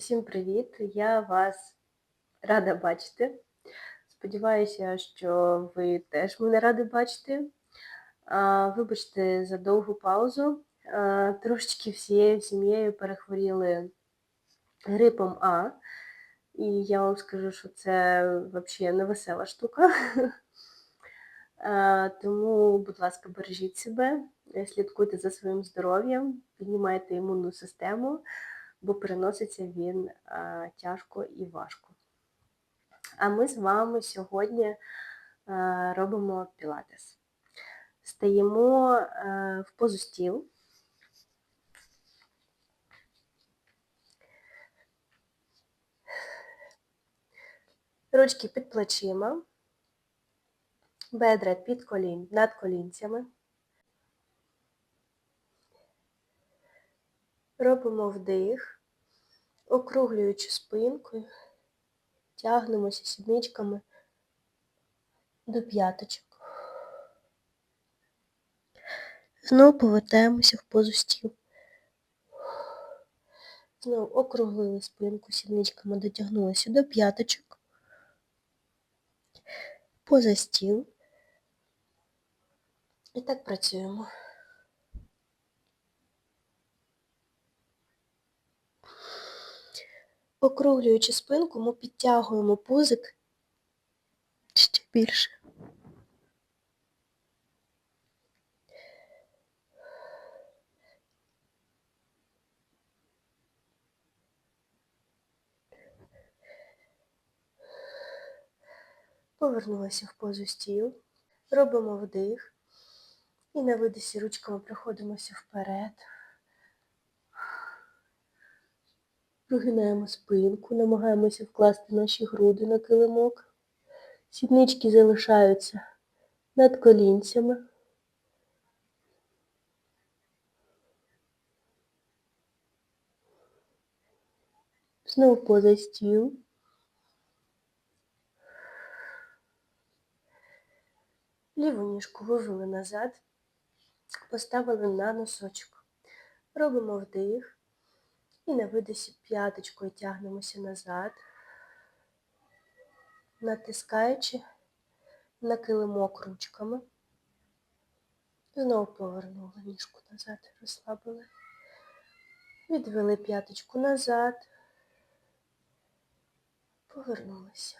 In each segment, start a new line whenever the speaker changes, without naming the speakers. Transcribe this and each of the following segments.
Усім привіт! Я вас рада бачити. Сподіваюся, що ви теж мене раді бачити. Вибачте за довгу паузу. Трошечки всією сім'єю перехворіли грипом А. І я вам скажу, що це взагалі не весела штука. Тому, будь ласка, бережіть себе, слідкуйте за своїм здоров'ям, піднімайте імунну систему бо переноситься він тяжко і важко. А ми з вами сьогодні а, робимо пілатес. Стаємо а, в позу стіл. Ручки під плечима, бедра під колін, над колінцями. Робимо вдих, округлюючи спинкою, тягнемося сідничками до п'яточок. Знову повертаємося в позу стіл. Знову округлили спинку, сідничками дотягнулися до п'яточок. Поза стіл. І так працюємо. Округлюючи спинку, ми підтягуємо пузик ще більше. Повернулися в позу стіл, робимо вдих і на видисі ручками проходимося вперед. Прогинаємо спинку, намагаємося вкласти наші груди на килимок. Сіднички залишаються над колінцями. Знову поза стіл. Ліву ніжку вивели назад, поставили на носочок. Робимо вдих. І на видосі п'яточкою тягнемося назад, натискаючи на килимок ручками. Знову повернули ніжку назад, розслабили. Відвели п'яточку назад, повернулися.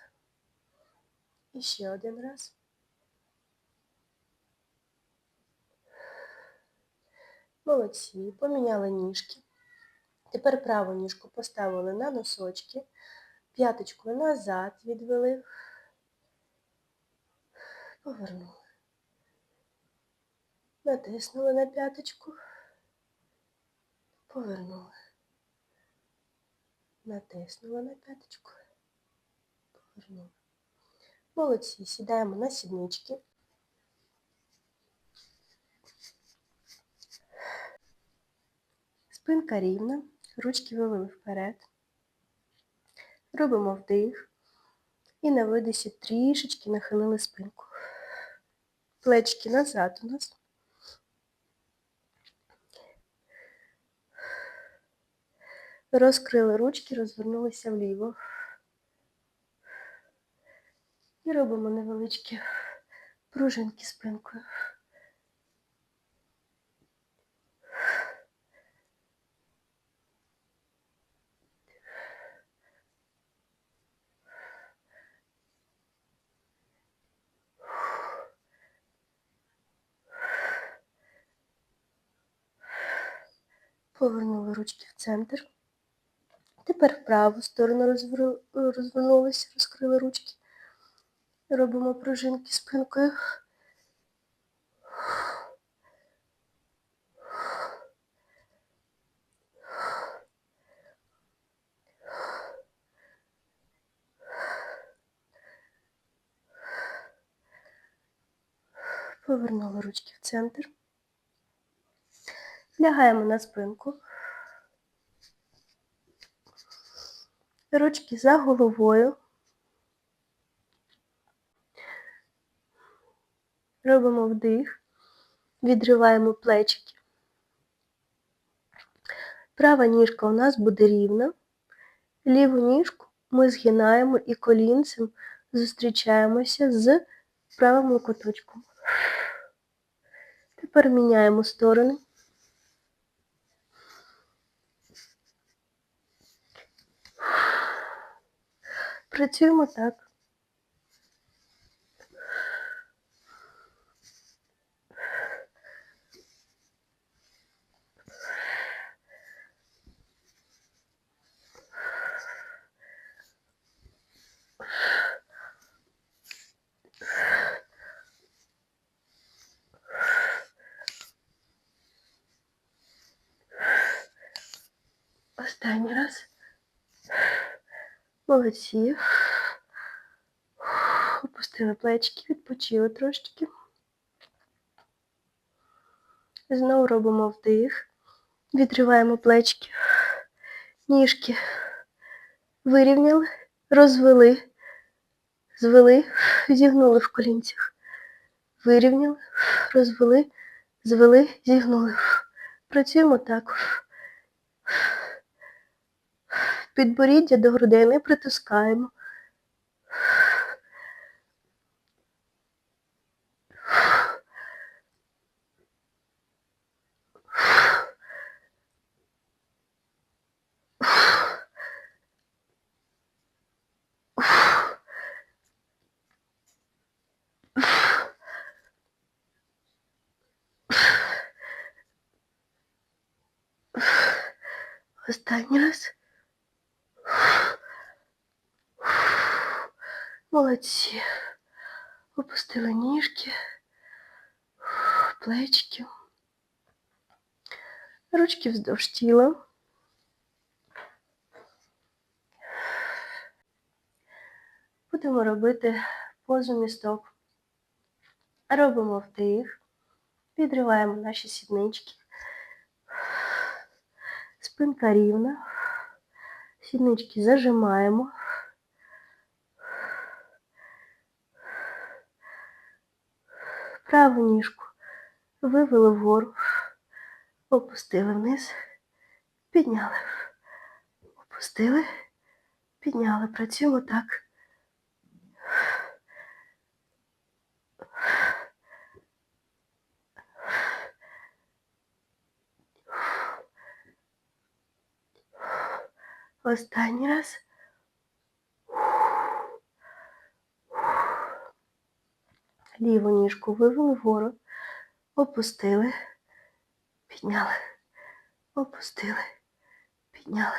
І ще один раз. Молодці, поміняли ніжки. Тепер праву ніжку поставили на носочки, п'яточку назад відвели, повернули. Натиснули на п'яточку, повернули. Натиснули на п'яточку, повернули. Молодці, сідаємо на сіднички. Спинка рівна. Ручки вивели вперед. Робимо вдих. І на видисі трішечки нахилили спинку. Плечки назад у нас. Розкрили ручки, розвернулися вліво. І робимо невеличкі пружинки спинкою. Повернули ручки в центр. Тепер в праву сторону розвернулися, розкрили ручки. Робимо пружинки спинкою. Повернули ручки в центр. Лягаємо на спинку. Ручки за головою. Робимо вдих, відриваємо плечики. Права ніжка у нас буде рівна. Ліву ніжку ми згинаємо і колінцем зустрічаємося з правим локоточком. Тепер міняємо сторони. Працюємо так. Останній раз. Молодці. Опустили плечки, відпочили трошечки. Знову робимо вдих. Відриваємо плечки, ніжки. Вирівняли, розвели, звели, зігнули в колінцях. Вирівняли, розвели, звели, зігнули. Працюємо так. Підборіддя до грудей не притискаємо. Останній раз. Молодці. Опустили ніжки, плечки, ручки вздовж тіла. Будемо робити позу місток. Робимо вдих, відриваємо наші сіднички. Спинка рівна. Сіднички зажимаємо. Праву ніжку вивели вгору, опустили вниз, підняли, опустили, підняли. Працюємо так. Останній раз. Ліву ніжку вивели вгору, опустили, підняли, опустили, підняли.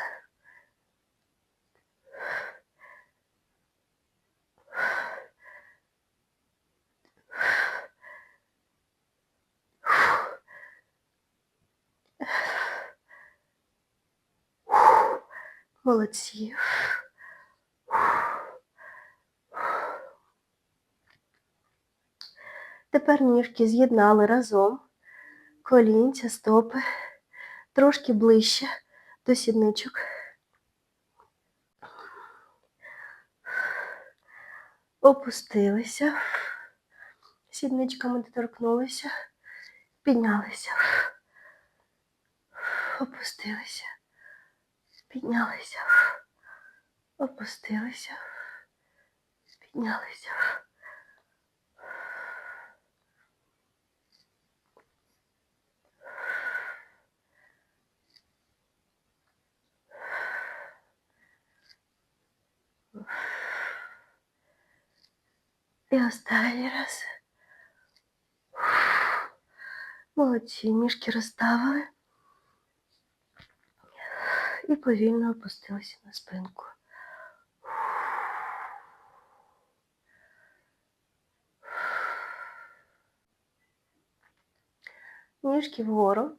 Молодці. Тепер ніжки з'єднали разом, колінця, стопи, трошки ближче до сідничок. Опустилися, сідничками доторкнулися, піднялися, опустилися, піднялися, опустилися, піднялися. І останній раз. Молодці, ніжки розставили і повільно опустилися на спинку. Ніжки вгору,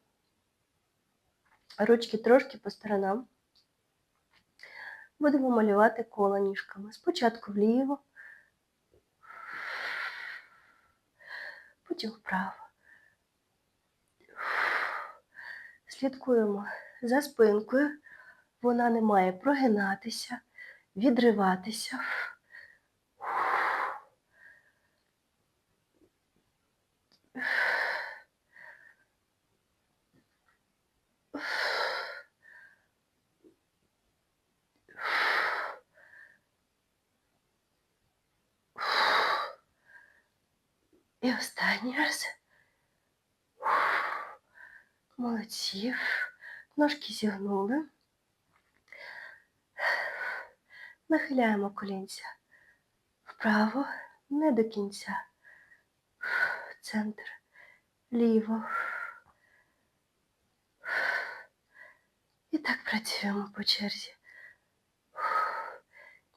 ручки трошки по сторонам. Будемо малювати коло ніжками. Спочатку вліво, потім вправо. Слідкуємо за спинкою. Вона не має прогинатися, відриватися. І останній раз. Молодці. Ножки зігнули. Нахиляємо колінця. Вправо, не до кінця. Центр. Ліво. І так працюємо по черзі,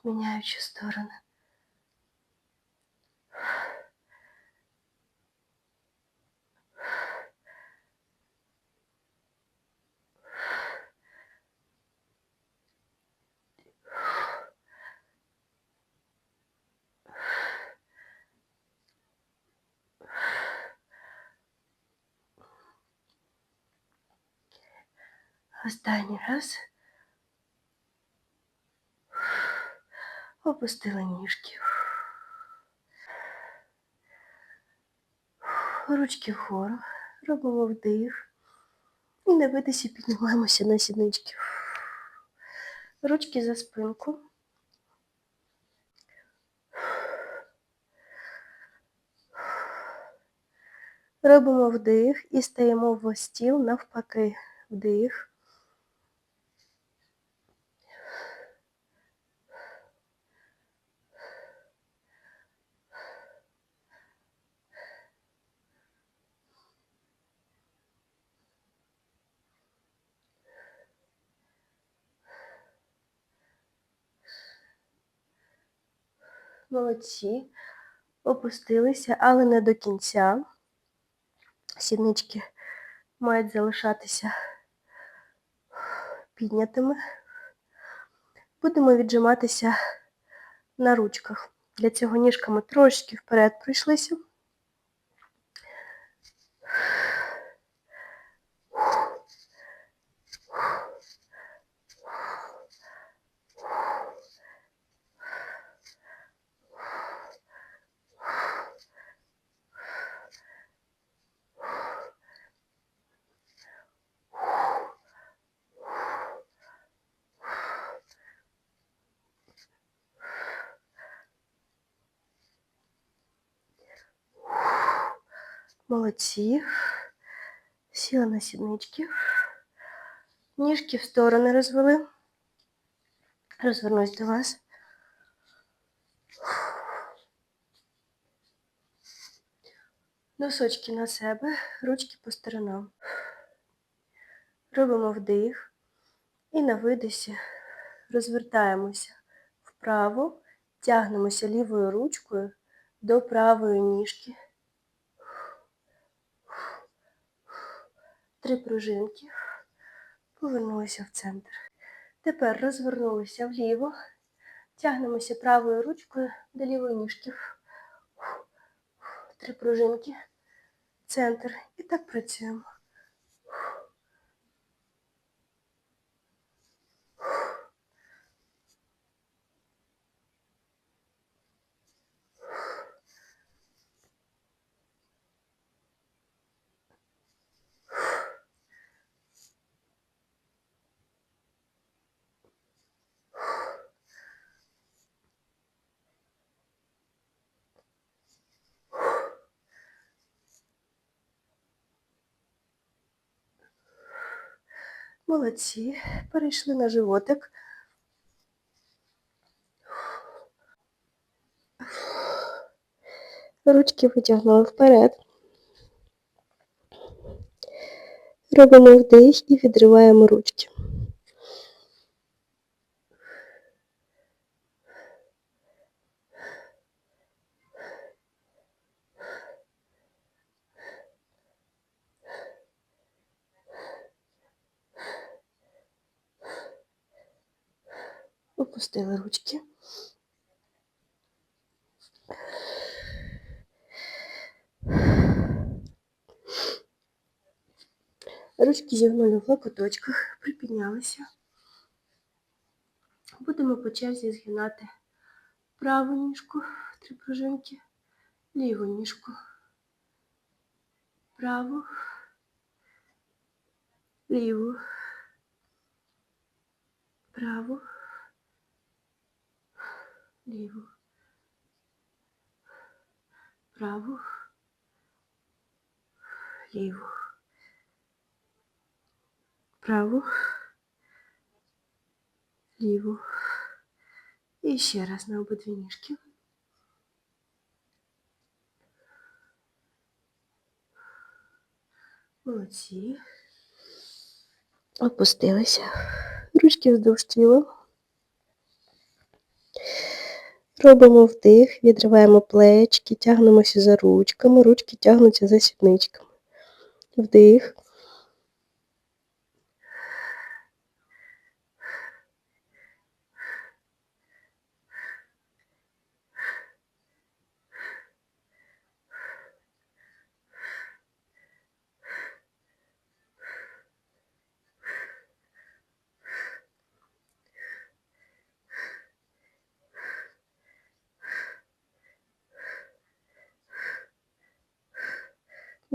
міняючи сторони. Останній раз. Опустили ніжки. Ручки вгору. Робимо вдих. І на видисі піднімаємося на сіднички. Ручки за спинку. Робимо вдих і стаємо в стіл навпаки. Вдих. Молодці. Опустилися, але не до кінця. Сіднички мають залишатися піднятими. Будемо віджиматися на ручках. Для цього ніжками трошки вперед пройшлися. Молодці. Сіли на сіднички. Ніжки в сторони розвели. Розвернусь до вас. Носочки на себе, ручки по сторонам. Робимо вдих і на видисі розвертаємося вправо, тягнемося лівою ручкою до правої ніжки. Три пружинки. Повернулися в центр. Тепер розвернулися вліво. Тягнемося правою ручкою до лівої ніжки. Три пружинки. Центр. І так працюємо. Молодці. Перейшли на животик. Ручки витягнули вперед. Робимо вдих і відриваємо ручки. Опустили ручки. Ручки зігнули в локоточках, припіднялися. Будемо по черзі згинати праву ніжку, три пружинки, ліву ніжку, праву, ліву, праву, ліву, праву, ліву, праву, ліву. І ще раз на обидві ніжки. Молодці. Опустилися. Ручки вздовж тіла. Робимо вдих, відриваємо плечки, тягнемося за ручками, ручки тягнуться за сідничками. Вдих.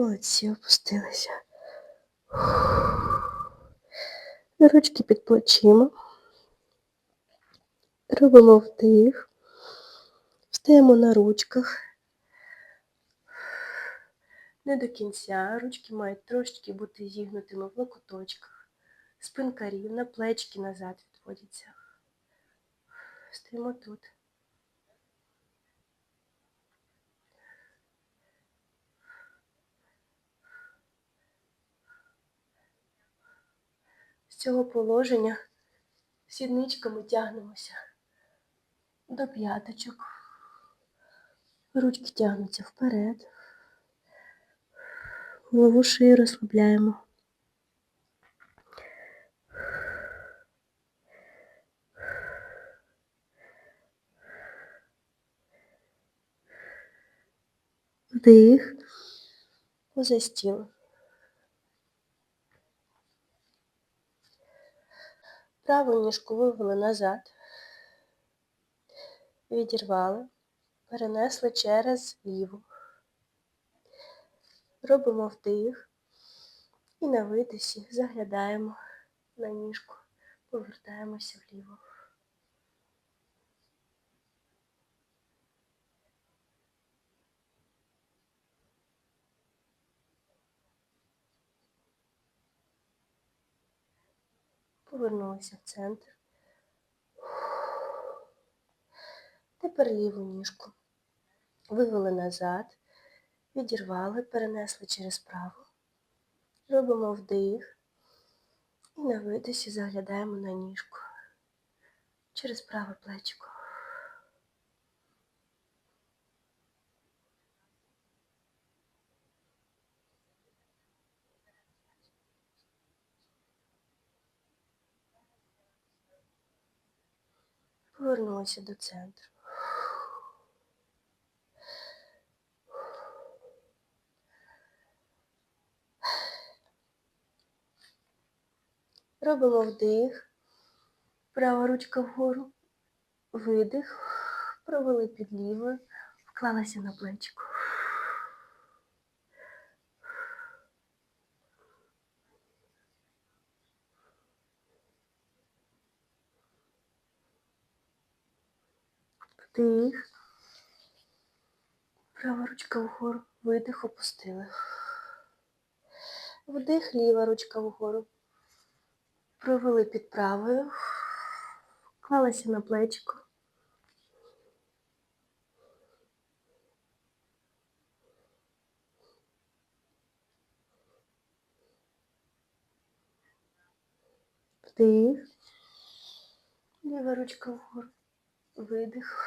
Молодці, опустилися. Ручки під плечима. Робимо вдих. Встаємо на ручках. Не до кінця. Ручки мають трошечки бути зігнутими в локоточках. Спинка рівна, плечки назад відводяться. Стоїмо тут. Цього положення сідничками тягнемося до п'яточок. Ручки тягнуться вперед. Голову шию розслабляємо. Вдих. Поза стіл. Праву ніжку вивели назад. Відірвали. Перенесли через ліву. Робимо вдих. І на видисі заглядаємо на ніжку. Повертаємося вліво. Повернулися в центр. Тепер ліву ніжку. Вивели назад, відірвали, перенесли через праву. Робимо вдих. І на видисі заглядаємо на ніжку. Через праве плечко. Повернулися до центру. Робимо вдих, права ручка вгору, видих, провели під лівою, вклалася на плечко. Вдих. Права ручка вгору, видих, опустили. Вдих, ліва ручка вгору. Провели під правою, вклалися на плечко. Вдих. Ліва ручка вгору. Видих.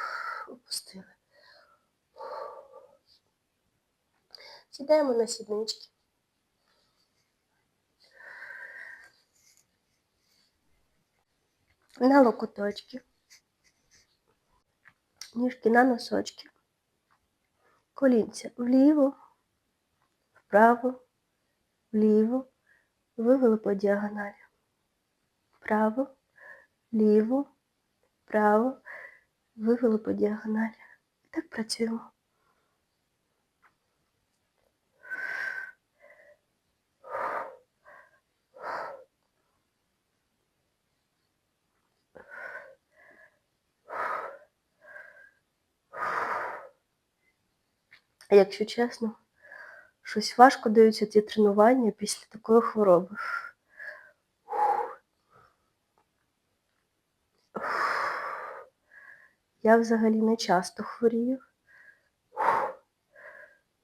Опустили. Сідаємо на сіднички. На локоточки. Ніжки на носочки. Колінця вліво, вправо, вліво. Вивели по діагоналі. Вправо, ліво, вправо. Вивели по діагоналі. І Так працюємо. Якщо чесно, Щось важко даються ті тренування після такої хвороби. Я взагалі не часто хворію.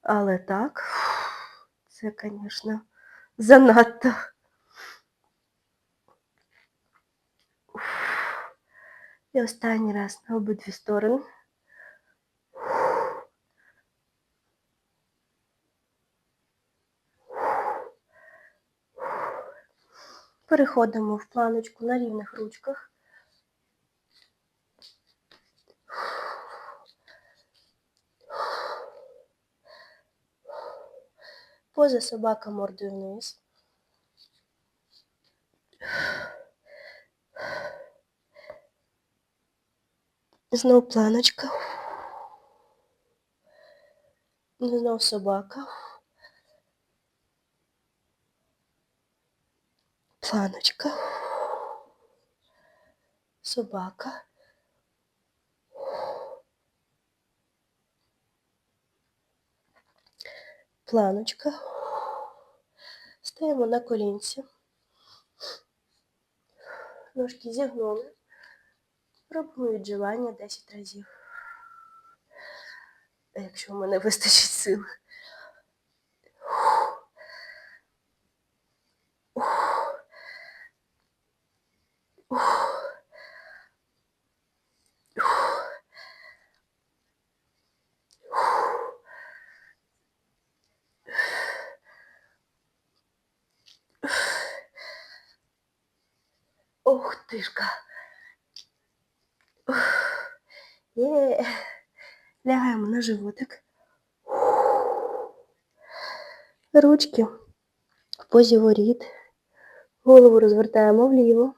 Але так, це, звісно, занадто. І останній раз на обидві сторони. Переходимо в планочку на рівних ручках. Поза собака мордою вниз. Знов планочка. Знов собака. Планочка. Собака. Планочка. Стаємо на колінці. Ножки зігнули. Робимо відживання 10 разів. Якщо в мене вистачить сил. Лягаємо на животик. Ручки в позі воріт. Голову розвертаємо вліво.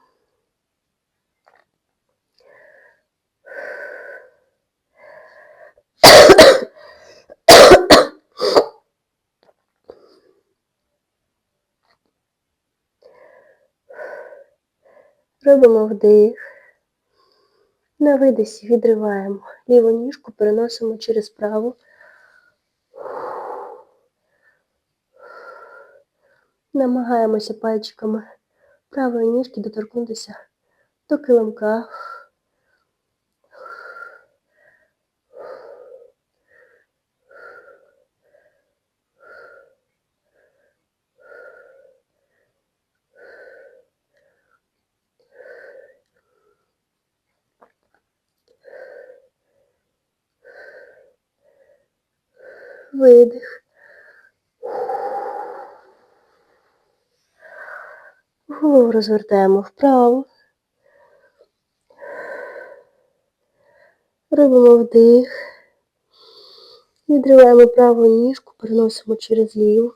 Робимо вдих. На видисі відриваємо ліву ніжку, переносимо через праву. Намагаємося пальчиками правої ніжки доторкнутися до килимка. Видих. Голову розвертаємо вправо. Робимо вдих. Відриваємо праву ніжку, переносимо через ліву.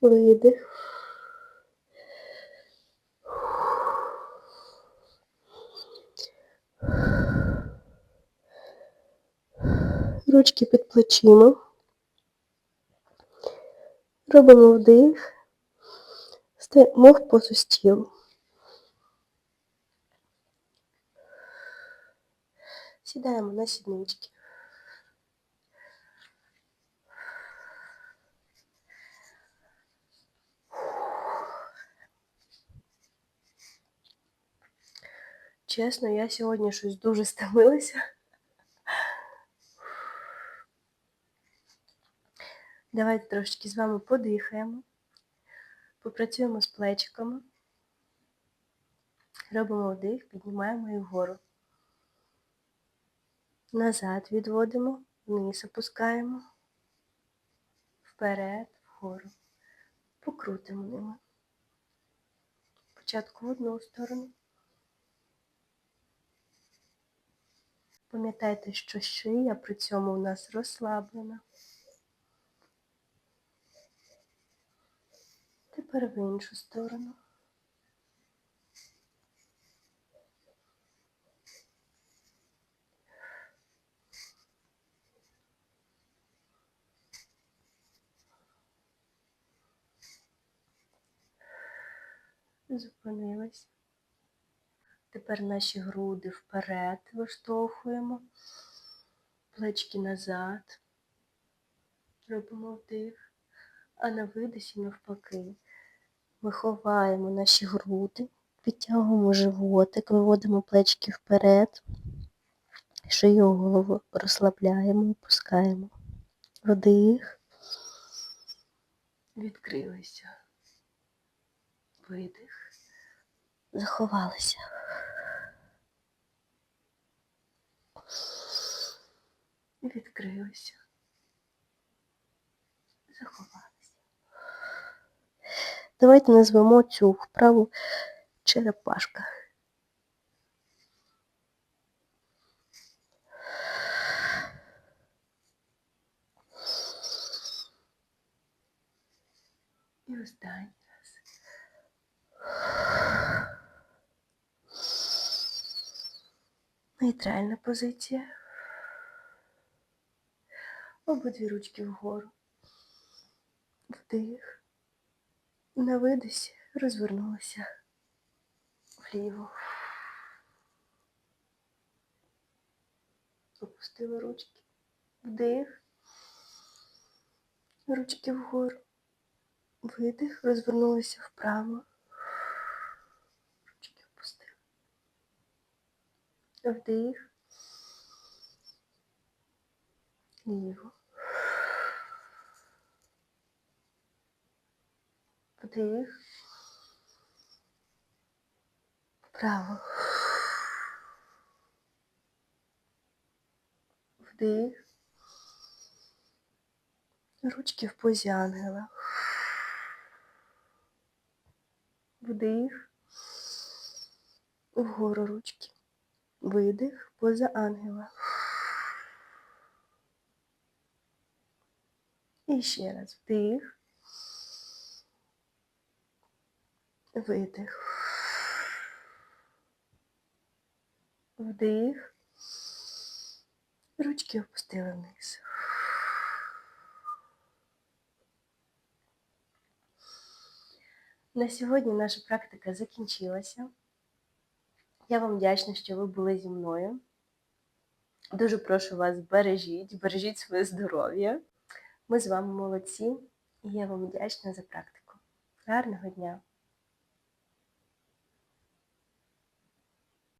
Видих. Ручки під плечима. Робимо вдих. Стаємо в позу стілу. Сідаємо на сіднички. Чесно, я сьогодні щось дуже стомилася. Давайте трошечки з вами подихаємо, попрацюємо з плечиками, робимо вдих, піднімаємо їх вгору. Назад відводимо, вниз опускаємо, вперед, вгору. Покрутимо ними. Спочатку в одну сторону. Пам'ятайте, що шия при цьому у нас розслаблена. Тепер в іншу сторону. Зупинились. Тепер наші груди вперед виштовхуємо, плечки назад. Робимо вдих, а на видосі навпаки. Ми ховаємо наші груди, підтягуємо животик, виводимо плечки вперед, шию голову розслабляємо, опускаємо. Вдих. Відкрилися. Видих. Заховалися. Відкрилися. Заховалися. Давайте назвемо цю вправу черепашка. І останній раз. Нейтральна позиція. Обидві ручки вгору. Вдих. На видосі розвернулася вліво. Опустили ручки. Вдих. Ручки вгору. Видих, розвернулися вправо. Ручки опустили. Вдих. Ліво. Вдих. Вправо. Вдих. Ручки в позі ангела. Вдих. Вгору ручки. Видих. Поза ангела. І ще раз вдих. Видих. Вдих. Ручки опустили вниз. На сьогодні наша практика закінчилася. Я вам вдячна, що ви були зі мною. Дуже прошу вас, бережіть, бережіть своє здоров'я. Ми з вами молодці, і я вам вдячна за практику. Гарного дня!